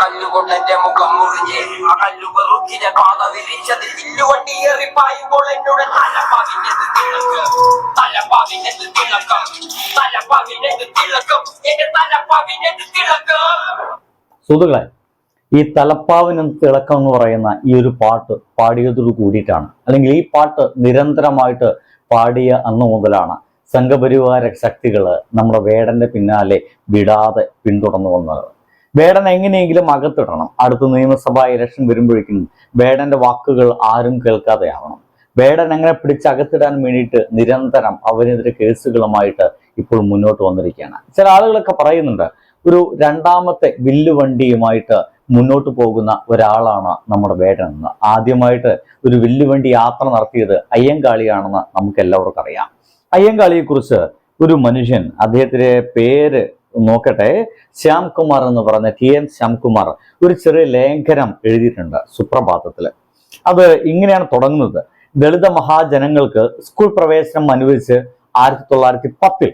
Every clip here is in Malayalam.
കല്ലുകൊണ്ട് എന്റെ മുഖം മുറിഞ്ഞ് ആ കല്ലു വെറുക്കിന്റെ പാത വിരിച്ചതിൽ വില്ലുവണ്ടി ഏറി പായുമ്പോൾ എന്നോട് തലപ്പാവിന്റെ തലപ്പാവിന്റെ തിളക്കം. തലപ്പാവിന്റെ തിളക്കം. എന്റെ തലപ്പാവിന്റെ തിളക്കം. സുഹൃത്തുക്കളെ ഈ തലപ്പാവിനും തിളക്കം എന്ന് പറയുന്ന ഈ ഒരു പാട്ട് പാടിയതോട് കൂടിയിട്ടാണ്. അല്ലെങ്കിൽ ഈ പാട്ട് നിരന്തരമായിട്ട് പാടിയ അന്ന് മുതലാണ് സംഘപരിവാര ശക്തികൾ നമ്മുടെ വേടന്റെ പിന്നാലെ വിടാതെ പിന്തുടർന്നു വന്നത്. വേടൻ എങ്ങനെയെങ്കിലും അകത്തിടണം. അടുത്ത നിയമസഭാ ഇലക്ഷൻ വരുമ്പോഴേക്കും വേടന്റെ വാക്കുകൾ ആരും കേൾക്കാതെയാവണം. വേടൻ അങ്ങനെ പിടിച്ച് അകത്തിടാൻ വേണ്ടിയിട്ട് നിരന്തരം അവനെതിരെ കേസുകളുമായിട്ട് ഇപ്പോൾ മുന്നോട്ട് വന്നിരിക്കുകയാണ്. ചില ആളുകളൊക്കെ പറയുന്നുണ്ട് ഒരു രണ്ടാമത്തെ വില്ലുവണ്ടിയുമായിട്ട് മുന്നോട്ട് പോകുന്ന ഒരാളാണ് നമ്മുടെ വേടൻ എന്ന്. ആദ്യമായിട്ട് ഒരു വില്ലുവണ്ടി യാത്ര നടത്തിയത് അയ്യങ്കാളിയാണെന്ന് നമുക്ക് എല്ലാവർക്കും അറിയാം. അയ്യങ്കാളിയെക്കുറിച്ച് ഒരു മനുഷ്യൻ അദ്ദേഹത്തിന്റെ പേര് നോക്കട്ടെ. ശ്യാംകുമാർ എന്ന് പറഞ്ഞ ടി എൻ ശ്യാംകുമാർ ഒരു ചെറിയ ലേഖനം എഴുതിയിട്ടുണ്ട് സുപ്രഭാതത്തിൽ. അത് ഇങ്ങനെയാണ് തുടങ്ങുന്നത്. ദളിത മഹാജനങ്ങൾക്ക് സ്കൂൾ പ്രവേശനം അനുവദിച്ച് ആയിരത്തി തൊള്ളായിരത്തി പത്തിൽ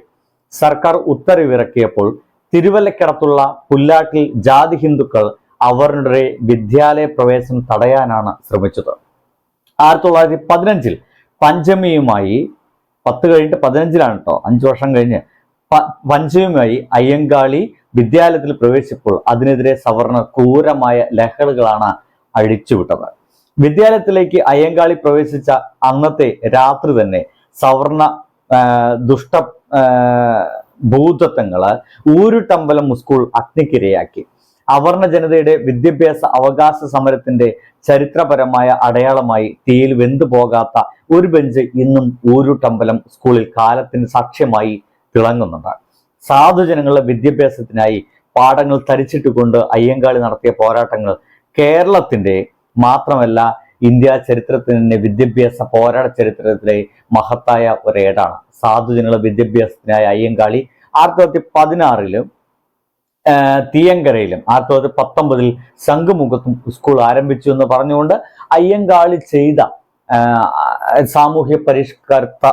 സർക്കാർ ഉത്തരവിറക്കിയപ്പോൾ തിരുവല്ലക്കടത്തുള്ള പുല്ലാട്ടിൽ ജാതി ഹിന്ദുക്കൾ അവരുടെ വിദ്യാലയ പ്രവേശനം തടയാനാണ് ശ്രമിച്ചത്. ആയിരത്തി തൊള്ളായിരത്തി പതിനഞ്ചിൽ പഞ്ചമിയുമായി പത്ത് കഴിഞ്ഞിട്ട് പതിനഞ്ചിലാണ് കേട്ടോ അഞ്ചു വർഷം കഴിഞ്ഞ് വഴി അയ്യങ്കാളി വിദ്യാലയത്തിൽ പ്രവേശിച്ചപ്പോൾ അതിനെതിരെ സവർണ ക്രൂരമായ ലഹളകളാണ് അഴിച്ചുവിട്ടത്. വിദ്യാലയത്തിലേക്ക് അയ്യങ്കാളി പ്രവേശിച്ച അന്നത്തെ രാത്രി തന്നെ സവർണ ദുഷ്ട ഭൂതത്വങ്ങൾ ഊരുട്ടമ്പലം സ്കൂൾ അഗ്നിക്കിരയാക്കി. അവർണ ജനതയുടെ വിദ്യാഭ്യാസ അവകാശ സമരത്തിന്റെ ചരിത്രപരമായ അടയാളമായി തീയിൽ വെന്തു പോകാത്ത ഒരു ബെഞ്ച് ഇന്നും ഊരുട്ടമ്പലം സ്കൂളിൽ കാലത്തിന് സാക്ഷ്യമായി തിളങ്ങുന്നുണ്ട്. സാധുജനങ്ങളുടെ വിദ്യാഭ്യാസത്തിനായി പാഠങ്ങൾ തരിച്ചിട്ടുകൊണ്ട് അയ്യങ്കാളി നടത്തിയ പോരാട്ടങ്ങൾ കേരളത്തിന്റെ മാത്രമല്ല ഇന്ത്യ ചരിത്രത്തിന്റെ വിദ്യാഭ്യാസ പോരാട്ട ചരിത്രത്തിലെ മഹത്തായ ഒരേടാണ്. സാധുജനങ്ങളുടെ വിദ്യാഭ്യാസത്തിനായി അയ്യങ്കാളി ആയിരത്തി തൊള്ളായിരത്തി പതിനാറിലും തീയങ്കരയിലും ആയിരത്തി തൊള്ളായിരത്തി പത്തൊമ്പതിൽ ശംഖുമുഖത്തും സ്കൂൾ ആരംഭിച്ചു എന്ന് പറഞ്ഞുകൊണ്ട് അയ്യങ്കാളി ചെയ്ത സാമൂഹ്യ പരിഷ്കർത്ത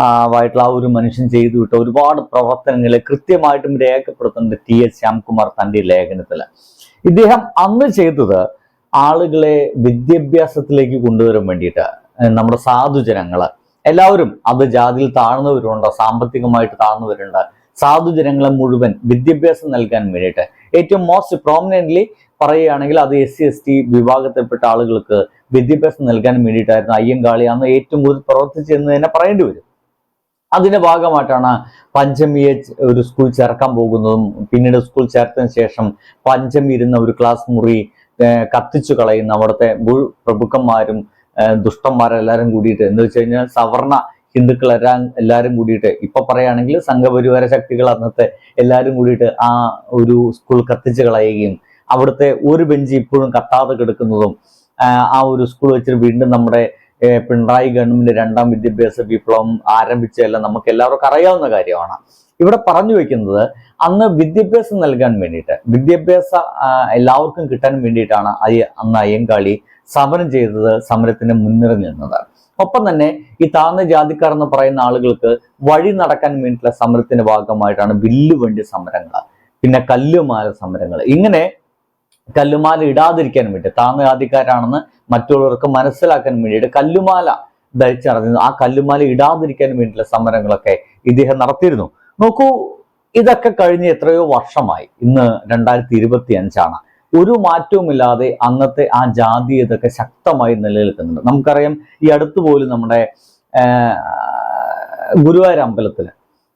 ആയിട്ടുള്ള ഒരു മനുഷ്യൻ ചെയ്തു വിട്ട ഒരുപാട് പ്രവർത്തനങ്ങളെ കൃത്യമായിട്ടും രേഖപ്പെടുത്തുന്നുണ്ട് ടി എസ് ശ്യാംകുമാർ തന്റെ ലേഖനത്തിൽ ഇദ്ദേഹം അന്ന് ചെയ്തത് ആളുകളെ വിദ്യാഭ്യാസത്തിലേക്ക് കൊണ്ടുവരാൻ വേണ്ടിയിട്ട് നമ്മുടെ സാധുജനങ്ങൾ എല്ലാവരും അത് ജാതിയിൽ താഴ്ന്നവരുണ്ട് സാമ്പത്തികമായിട്ട് താഴ്ന്നവരുണ്ട്. സാധുജനങ്ങളെ മുഴുവൻ വിദ്യാഭ്യാസം നൽകാൻ വേണ്ടിയിട്ട്. ഏറ്റവും മോസ്റ്റ് പ്രോമിനന്റ്ലി പറയുകയാണെങ്കിൽ അത് എസ് സി എസ് ടി വിഭാഗത്തിൽപ്പെട്ട ആളുകൾക്ക് വിദ്യാഭ്യാസം നൽകാൻ വേണ്ടിയിട്ടായിരുന്നു അയ്യങ്കാളി അന്ന് ഏറ്റവും കൂടുതൽ പ്രവർത്തിച്ചെന്ന് തന്നെ പറയേണ്ടി വരും. അതിന്റെ ഭാഗമായിട്ടാണ് പഞ്ചമിയെ ഒരു സ്കൂൾ ചേർക്കാൻ പോകുന്നതും പിന്നീട് സ്കൂൾ ചേർത്തതിന് ശേഷം പഞ്ചമി ഇരുന്ന ഒരു ക്ലാസ് മുറി കത്തിച്ചു കളയുന്ന അവിടുത്തെ പ്രഭുക്കന്മാരും ദുഷ്ടന്മാരെല്ലാരും കൂടിയിട്ട് എന്ന് വെച്ച് കഴിഞ്ഞാൽ സവർണ ഹിന്ദുക്കൾ എല്ലാം എല്ലാവരും കൂടിയിട്ട് ഇപ്പൊ പറയുകയാണെങ്കിൽ സംഘപരിവാര ശക്തികൾ അന്നത്തെ എല്ലാവരും കൂടിയിട്ട് ആ ഒരു സ്കൂൾ കത്തിച്ചു കളയുകയും അവിടുത്തെ ഒരു ബെഞ്ച് ഇപ്പോഴും കത്താതെ കിടക്കുന്നതും ആ, ഒരു സ്കൂൾ വെച്ചിട്ട് വീണ്ടും നമ്മുടെ പിണറായി ഗവൺമെന്റ് രണ്ടാം വിദ്യാഭ്യാസ വിപ്ലവം ആരംഭിച്ചതെല്ലാം നമുക്ക് എല്ലാവർക്കും അറിയാവുന്ന കാര്യമാണ്. ഇവിടെ പറഞ്ഞു വെക്കുന്നത് അന്ന് വിദ്യാഭ്യാസം നൽകാൻ വേണ്ടിയിട്ട് വിദ്യാഭ്യാസ എല്ലാവർക്കും കിട്ടാൻ വേണ്ടിയിട്ടാണ് അന്ന് അയ്യങ്കാളി സമരം ചെയ്തത് സമരത്തിന് മുൻനിര നിന്നത്. ഒപ്പം തന്നെ ഈ താഴ്ന്ന ജാതിക്കാർ എന്ന് പറയുന്ന ആളുകൾക്ക് വഴി നടക്കാൻ വേണ്ടിയിട്ടുള്ള സമരത്തിന്റെ ഭാഗമായിട്ടാണ് വില്ലുവണ്ടി സമരങ്ങൾ പിന്നെ കല്ലുമാല സമരങ്ങൾ. ഇങ്ങനെ കല്ലുമാല ഇടാതിരിക്കാൻ വേണ്ടി താഴ്ന്ന ജാതിക്കാരാണെന്ന് മറ്റുള്ളവർക്ക് മനസ്സിലാക്കാൻ വേണ്ടിയിട്ട് കല്ലുമാല ധരിച്ച് നടന്നിരുന്നു ആ കല്ലുമാല ഇടാതിരിക്കാൻ വേണ്ടിയിട്ടുള്ള സമരങ്ങളൊക്കെ ഇദ്ദേഹം നടത്തിയിരുന്നു. നോക്കൂ ഇതൊക്കെ കഴിഞ്ഞ് എത്രയോ വർഷമായി. ഇന്ന് രണ്ടായിരത്തി ഇരുപത്തി അഞ്ചാണ് ഒരു മാറ്റവുമില്ലാതെ അന്നത്തെ ആ ജാതീയതൊക്കെ ശക്തമായി നിലനിൽക്കുന്നുണ്ട്. നമുക്കറിയാം ഈ അടുത്ത് പോലും നമ്മുടെ ഗുരുവായൂർ അമ്പലത്തിൽ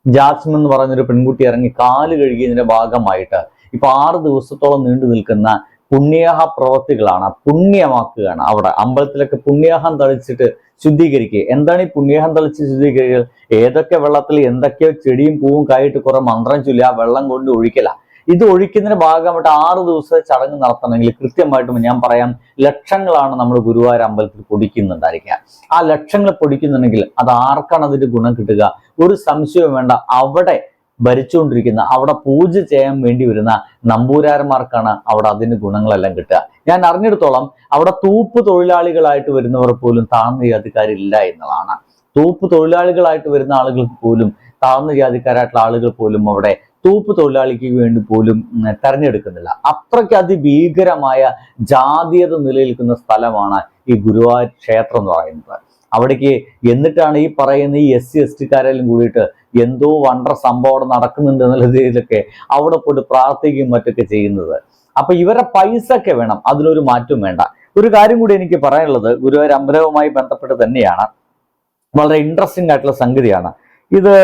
ജാസ്മിൻ എന്ന് പറഞ്ഞൊരു പെൺകുട്ടി ഇറങ്ങി കാൽ കഴുകിയതിന്റെ ഭാഗമായിട്ട് ഇപ്പൊ ആറ് ദിവസത്തോളം നീണ്ടു നിൽക്കുന്ന പുണ്യാഹ പ്രവർത്തികളാണ് പുണ്യമാക്കുകയാണ് അവിടെ. അമ്പലത്തിലൊക്കെ പുണ്യാഹം തളിച്ചിട്ട് ശുദ്ധീകരിക്കുക. എന്താണ് ഈ പുണ്യാഹം തളിച്ച് ശുദ്ധീകരിക്കുക ഏതൊക്കെ വെള്ളത്തിൽ എന്തൊക്കെയോ ചെടിയും പൂവും കായിട്ട് കുറെ മന്ത്രം ചൊല്ലി ആ വെള്ളം കൊണ്ട് ഒഴിക്കല. ഇത് ഒഴിക്കുന്നതിന് ഭാഗമായിട്ട് ആറ് ദിവസത്തെ ചടങ്ങ് നടത്തണമെങ്കിൽ കൃത്യമായിട്ടും ഞാൻ പറയാം ലക്ഷങ്ങളാണ് നമ്മൾ ഗുരുവായൂർ അമ്പലത്തിൽ പൊടിക്കുന്നുണ്ടായിരിക്കുക. ആ ലക്ഷങ്ങൾ പൊടിക്കുന്നുണ്ടെങ്കിൽ അത് ആർക്കാണ് അതിന്റെ ഗുണം കിട്ടുക? ഒരു സംശയവും വേണ്ട. അവിടെ ഭരിച്ചുകൊണ്ടിരിക്കുന്ന അവിടെ പൂജ ചെയ്യാൻ വേണ്ടി വരുന്ന നമ്പൂരാരന്മാർക്കാണ് അവിടെ അതിന്റെ ഗുണങ്ങളെല്ലാം കിട്ടുക. ഞാൻ അറിഞ്ഞിടത്തോളം അവിടെ തൂപ്പ് തൊഴിലാളികളായിട്ട് വരുന്നവർ പോലും താഴ്ന്ന ജാതിക്കാരില്ല എന്നുള്ളതാണ്. തൂപ്പ് തൊഴിലാളികളായിട്ട് വരുന്ന ആളുകൾക്ക് പോലും താഴ്ന്ന ജാതിക്കാരായിട്ടുള്ള ആളുകൾ പോലും അവിടെ തൂപ്പ് തൊഴിലാളിക്ക് വേണ്ടി പോലും തെരഞ്ഞെടുക്കുന്നില്ല. അത്രയ്ക്ക് അതിഭീകരമായ ജാതീയത നിലനിൽക്കുന്ന സ്ഥലമാണ് ഈ ഗുരുവായൂർ ക്ഷേത്രം എന്ന് പറയുന്നത്. അവിടേക്ക് എന്നിട്ടാണ് ഈ പറയുന്ന ഈ എസ് സി എസ് ടിക്കാരെല്ലാം കൂടിയിട്ട് എന്തോ വണ്ടർ സംഭവം അവിടെ നടക്കുന്നുണ്ട് എന്നുള്ള രീതിയിലൊക്കെ അവിടെ പോയിട്ട് പ്രാർത്ഥിക്കുകയും മറ്റൊക്കെ ചെയ്യുന്നത്. അപ്പൊ ഇവരുടെ പൈസ ഒക്കെ വേണം അതിലൊരു മാറ്റം വേണ്ട. ഒരു കാര്യം കൂടി എനിക്ക് പറയാനുള്ളത് ഗുരുവായൂർ അമ്പലവുമായി ബന്ധപ്പെട്ട് തന്നെയാണ് വളരെ ഇൻട്രസ്റ്റിംഗ് ആയിട്ടുള്ള സംഗതിയാണ്. ഇത്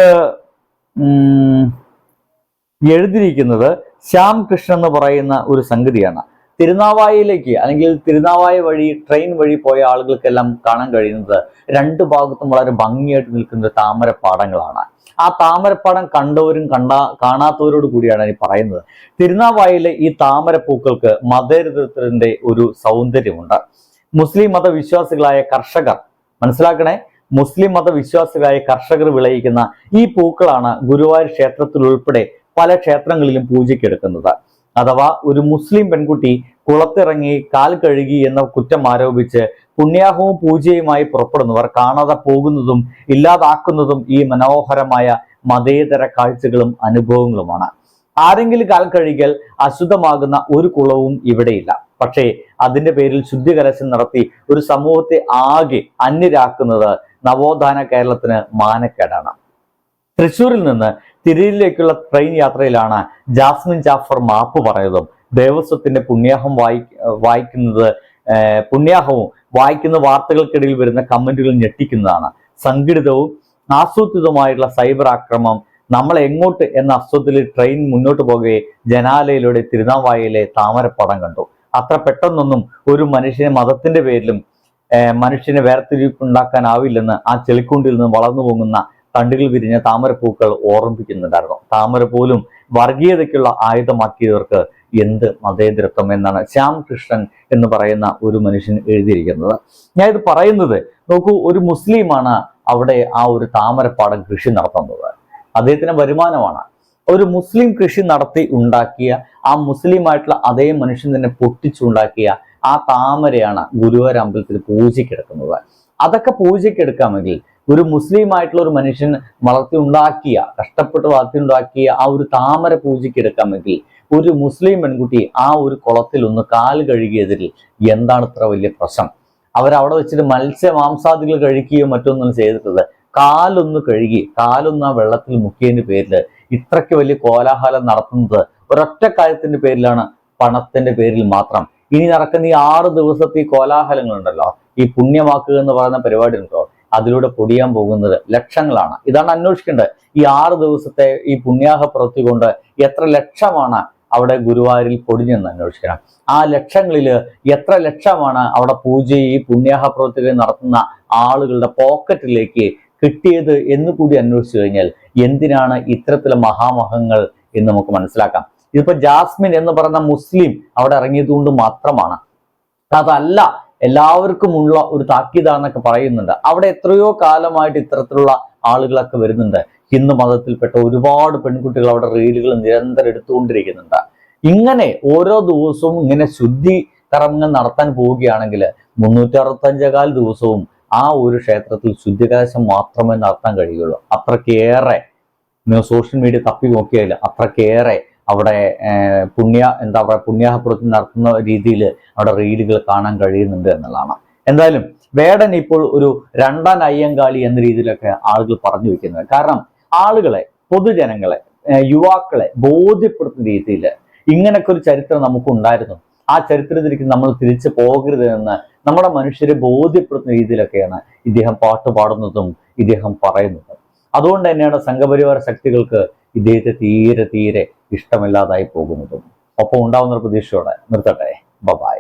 എഴുതിയിരിക്കുന്നത് ശ്യാം കൃഷ്ണൻ എന്ന് പറയുന്ന ഒരു സംഗതിയാണ്. തിരുനാവായയിലേക്ക് അല്ലെങ്കിൽ തിരുനാവായ വഴി ട്രെയിൻ വഴി പോയ ആളുകൾക്കെല്ലാം കാണാൻ കഴിയുന്നത് രണ്ട് ഭാഗത്തും വളരെ ഭംഗിയായിട്ട് നിൽക്കുന്ന താമരപ്പാടങ്ങളാണ്. ആ താമരപ്പാടം കണ്ടവരും കണ്ട കാണാത്തവരോട് കൂടിയാണ് ഇനി പറയുന്നത്. തിരുനാവായയിലെ ഈ താമരപ്പൂക്കൾക്ക് മതേതരത്തിന്റെ ഒരു സൗന്ദര്യമുണ്ട്. മുസ്ലിം മതവിശ്വാസികളായ കർഷകർ മനസ്സിലാക്കണേ? മുസ്ലിം മതവിശ്വാസികളായ കർഷകർ വിളയിക്കുന്ന ഈ പൂക്കളാണ് ഗുരുവായൂർ ക്ഷേത്രത്തിൽ ഉൾപ്പെടെ പല ക്ഷേത്രങ്ങളിലും പൂജയ്ക്കെടുക്കുന്നത്. അഥവാ ഒരു മുസ്ലിം പെൺകുട്ടി കുളത്തിറങ്ങി കാൽ കഴുകി എന്ന കുറ്റം ആരോപിച്ച് പുണ്യാഹവും പൂജയുമായി പുറപ്പെടുന്നവർ കാണാതെ പോകുന്നതും ഇല്ലാതാക്കുന്നതും ഈ മനോഹരമായ മതേതര കാഴ്ചകളും അനുഭവങ്ങളുമാണ്. ആരെങ്കിലും കാൽ കഴുകിയാൽ അശുദ്ധമാകുന്ന ഒരു കുളവും ഇവിടെയില്ല. പക്ഷേ അതിന്റെ പേരിൽ ശുദ്ധികലശം നടത്തി ഒരു സമൂഹത്തെ ആകെ അന്യരാക്കുന്നത് നവോത്ഥാന കേരളത്തിന് മാനക്കേടാണ്. തൃശ്ശൂരിൽ നിന്ന് തിരൂരിലേക്കുള്ള ട്രെയിൻ യാത്രയിലാണ് ജാസ്മിൻ ജാഫർ മാപ്പ് പറയുന്നതും. ദേവസ്വത്തിന്റെ പുണ്യാഹം വായി വായിക്കുന്നത് പുണ്യാഹവും വായിക്കുന്ന വാർത്തകൾക്കിടയിൽ വരുന്ന കമന്റുകൾ ഞെട്ടിക്കുന്നതാണ്. സംഘടിതവും ആസൂത്രിതവുമായിട്ടുള്ള സൈബർ ആക്രമണം നമ്മൾ എങ്ങോട്ട് എന്ന അസ്വത്തിൽ ട്രെയിൻ മുന്നോട്ട് പോകെ ജനാലയിലൂടെ തിരുനാവായയിലെ താമരപ്പടം കണ്ടു. അത്ര പെട്ടെന്നൊന്നും ഒരു മനുഷ്യനെ മതത്തിന്റെ പേരിലും മനുഷ്യനെ വേർതിരിവുണ്ടാക്കാനാവില്ലെന്ന് ആ ചെളിക്കുണ്ടിൽ നിന്ന് വളർന്നു പോകുന്ന തണ്ടുകൾ വിരിഞ്ഞ താമരപ്പൂക്കൾ ഓർമ്മിപ്പിക്കുന്നുണ്ടായിരുന്നു. താമര പോലും വർഗീയതയ്ക്കുള്ള ആയുധമാക്കിയവർക്ക് എന്ത് മതേതരത്വം എന്നാണ് ശ്യാം കൃഷ്ണൻ എന്ന് പറയുന്ന ഒരു മനുഷ്യൻ എഴുതിയിരിക്കുന്നത്. ഞാൻ ഇത് പറയുന്നത് നോക്കൂ ഒരു മുസ്ലിമാണ് അവിടെ ആ ഒരു താമരപ്പാടം കൃഷി നടത്തുന്നത്. അദ്ദേഹത്തിന് വരുമാനമാണ്. ഒരു മുസ്ലിം കൃഷി നടത്തി ഉണ്ടാക്കിയ ആ മുസ്ലിം ആയിട്ടുള്ള അതേ മനുഷ്യൻ തന്നെ പൊട്ടിച്ചുണ്ടാക്കിയ ആ താമരയാണ് ഗുരുവായൂർ അമ്പലത്തിൽ പൂജയ്ക്കെടുക്കുന്നത് അതൊക്കെ പൂജയ്ക്കെടുക്കാമെങ്കിൽ ഒരു മുസ്ലിം ആയിട്ടുള്ള ഒരു മനുഷ്യൻ വളർത്തി ഉണ്ടാക്കിയ കഷ്ടപ്പെട്ട് വളർത്തി ഉണ്ടാക്കിയ ആ ഒരു താമര പൂജയ്ക്ക് ഒരു മുസ്ലിം പെൺകുട്ടി ആ ഒരു കുളത്തിൽ ഒന്ന് കാൽ കഴുകിയതിൽ എന്താണ് ഇത്ര വലിയ പ്രശ്നം? അവരവിടെ വെച്ചിട്ട് മത്സ്യ മാംസാദികൾ കഴിക്കുകയോ മറ്റൊന്നും ചെയ്തിട്ടത് കാലൊന്ന് കഴുകി കാലൊന്ന് ആ വെള്ളത്തിൽ മുക്കിയതിന്റെ പേരിൽ ഇത്രയ്ക്ക് വലിയ കോലാഹലം നടത്തുന്നത് ഒരൊറ്റ കാര്യത്തിന്റെ പേരിലാണ് പണത്തിന്റെ പേരിൽ മാത്രം. ഇനി നടക്കുന്ന ഈ ആറ് ദിവസത്തെ ഈ കോലാഹലങ്ങളുണ്ടല്ലോ ഈ പുണ്യമാക്കുക എന്ന് പറയുന്ന പരിപാടി ഉണ്ടോ? അതിലൂടെ പൊടിയാൻ പോകുന്നത് ലക്ഷങ്ങളാണ്. ഇതാണ് അന്വേഷിക്കേണ്ടത്. ഈ ആറ് ദിവസത്തെ ഈ പുണ്യാഹ പ്രവൃത്തി കൊണ്ട് എത്ര ലക്ഷമാണ് അവിടെ ഗുരുവായൂരിൽ പൊടിഞ്ഞെന്ന് അന്വേഷിക്കണം. ആ ലക്ഷങ്ങളിൽ എത്ര ലക്ഷമാണ് അവിടെ പൂജ ഈ പുണ്യാഹ പ്രവൃത്തികൾ നടത്തുന്ന ആളുകളുടെ പോക്കറ്റിലേക്ക് കിട്ടിയത് എന്ന് കൂടി അന്വേഷിച്ചു കഴിഞ്ഞാൽ എന്തിനാണ് ഇത്തരത്തിലെ മഹാമഹങ്ങൾ എന്ന് നമുക്ക് മനസ്സിലാക്കാം. ഇതിപ്പോ ജാസ്മിൻ എന്ന് പറയുന്ന മുസ്ലിം അവിടെ ഇറങ്ങിയത് കൊണ്ട് മാത്രമാണ്. അതല്ല എല്ലാവർക്കും ഉള്ള ഒരു താക്കീതാന്നൊക്കെ പറയുന്നുണ്ട്. അവിടെ എത്രയോ കാലമായിട്ട് ഇത്തരത്തിലുള്ള ആളുകളൊക്കെ വരുന്നുണ്ട്. ഹിന്ദു മതത്തിൽപ്പെട്ട ഒരുപാട് പെൺകുട്ടികൾ അവിടെ റീലുകൾ നിരന്തരം എടുത്തുകൊണ്ടിരിക്കുന്നുണ്ട്. ഇങ്ങനെ ഓരോ ദിവസവും ഇങ്ങനെ ശുദ്ധി കർമ്മങ്ങൾ നടത്താൻ പോവുകയാണെങ്കിൽ മുന്നൂറ്റി അറുപത്തഞ്ചേകാൽ ദിവസവും ആ ഒരു ക്ഷേത്രത്തിൽ ശുദ്ധികലശം മാത്രമേ നടത്താൻ കഴിയുള്ളൂ. അത്രക്കേറെ സോഷ്യൽ മീഡിയ തപ്പി നോക്കിയാൽ അത്രക്കേറെ അവിടെ പുണ്യ എന്താ പറയുക പുണ്യാഹപ്പുറത്ത് നടത്തുന്ന രീതിയിൽ അവിടെ റീഡുകൾ കാണാൻ കഴിയുന്നുണ്ട് എന്നുള്ളതാണ്. എന്തായാലും വേടൻ ഇപ്പോൾ ഒരു രണ്ടാം അയ്യങ്കാളി എന്ന രീതിയിലൊക്കെ ആളുകൾ പറഞ്ഞു വെക്കുന്നത് കാരണം ആളുകളെ പൊതുജനങ്ങളെ യുവാക്കളെ ബോധ്യപ്പെടുത്തുന്ന രീതിയിൽ ഇങ്ങനൊക്കെ ഒരു ചരിത്രം നമുക്കുണ്ടായിരുന്നു. ആ ചരിത്രത്തിലേക്ക് നമ്മൾ തിരിച്ചു പോകരുത് എന്ന് നമ്മുടെ മനുഷ്യരെ ബോധ്യപ്പെടുത്തുന്ന രീതിയിലൊക്കെയാണ് ഇദ്ദേഹം പാട്ട് പാടുന്നതും ഇദ്ദേഹം പറയുന്നതും. അതുകൊണ്ട് തന്നെയാണ് സംഘപരിവാര ശക്തികൾക്ക് ഇദ്ദേഹത്തെ തീരെ തീരെ ഇഷ്ടമില്ലാതായി പോകുന്നതും. ഒപ്പം ഉണ്ടാവുന്ന പ്രതീക്ഷയോടെ നിർത്തട്ടെ. ബബായ്